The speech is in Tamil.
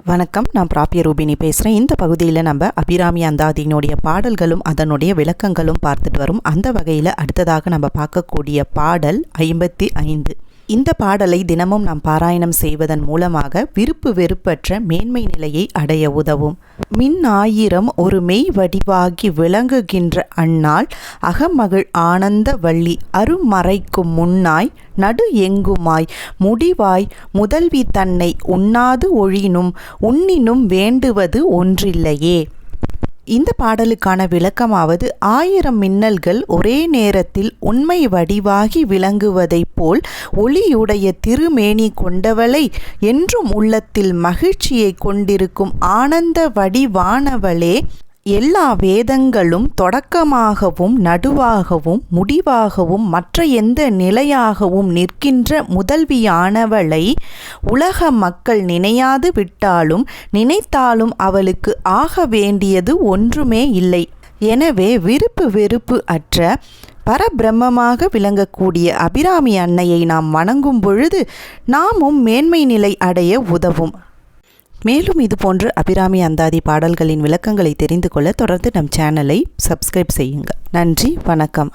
வணக்கம் நான் பிராபிய ரூபினி பேசுகிறேன் இந்த பகுதியில் நம்ம அபிராமி அந்தாதியினுடைய பாடல்களும் அதனுடைய விளக்கங்களும் பார்த்துட்டு வரும். அந்த வகையில் அடுத்ததாக நம்ம பார்க்கக்கூடிய பாடல் ஐம்பத்தி ஐந்து. இந்த பாடலை தினமும் நாம் பாராயணம் செய்வதன் மூலமாக விருப்பு வெறுப்பற்ற மேன்மை நிலையை அடைய உதவும். மின் ஆயிரம் ஒரு மெய் வடிவாகி விளங்குகின்ற அந்நாள் அகமகிழ் ஆனந்த வள்ளி அருமறைக்கும் முன்னாய் நடு எங்குமாய் முடிவாய் முதல்வி தன்னை உண்ணாது ஒழினும் உண்ணினும் வேண்டுவது ஒன்றில்லையே. இந்த பாடலுக்கான விளக்கமாவது ஆயிரம் மின்னல்கள் ஒரே நேரத்தில் உண்மை வடிவாகி விளங்குவதைப் போல் ஒளியுடைய திருமேனி கொண்டவளை என்றும் உள்ளத்தில் மகிழ்ச்சியை கொண்டிருக்கும் ஆனந்த வடிவானவளே எல்லா வேதங்களும் தொடக்கமாகவும் நடுவாகவும் முடிவாகவும் மற்ற எந்த நிலையாகவும் நிற்கின்ற முதல்வியானவளை உலக மக்கள் நினையாது விட்டாலும் நினைத்தாலும் அவளுக்கு ஆக வேண்டியது ஒன்றுமே இல்லை. எனவே விருப்பு வெறுப்பு அற்ற பரபிரம்மமாக விளங்கக்கூடிய அபிராமி அன்னையை நாம் வணங்கும் பொழுது நாமும் மேன்மை நிலை அடைய உதவும். மேலும் இது போன்று அபிராமி அந்தாதி பாடல்களின் விளக்கங்களை தெரிந்து கொள்ள தொடர்ந்து நம் சேனலை சப்ஸ்கிரைப் செய்யுங்கள் நன்றி வணக்கம்.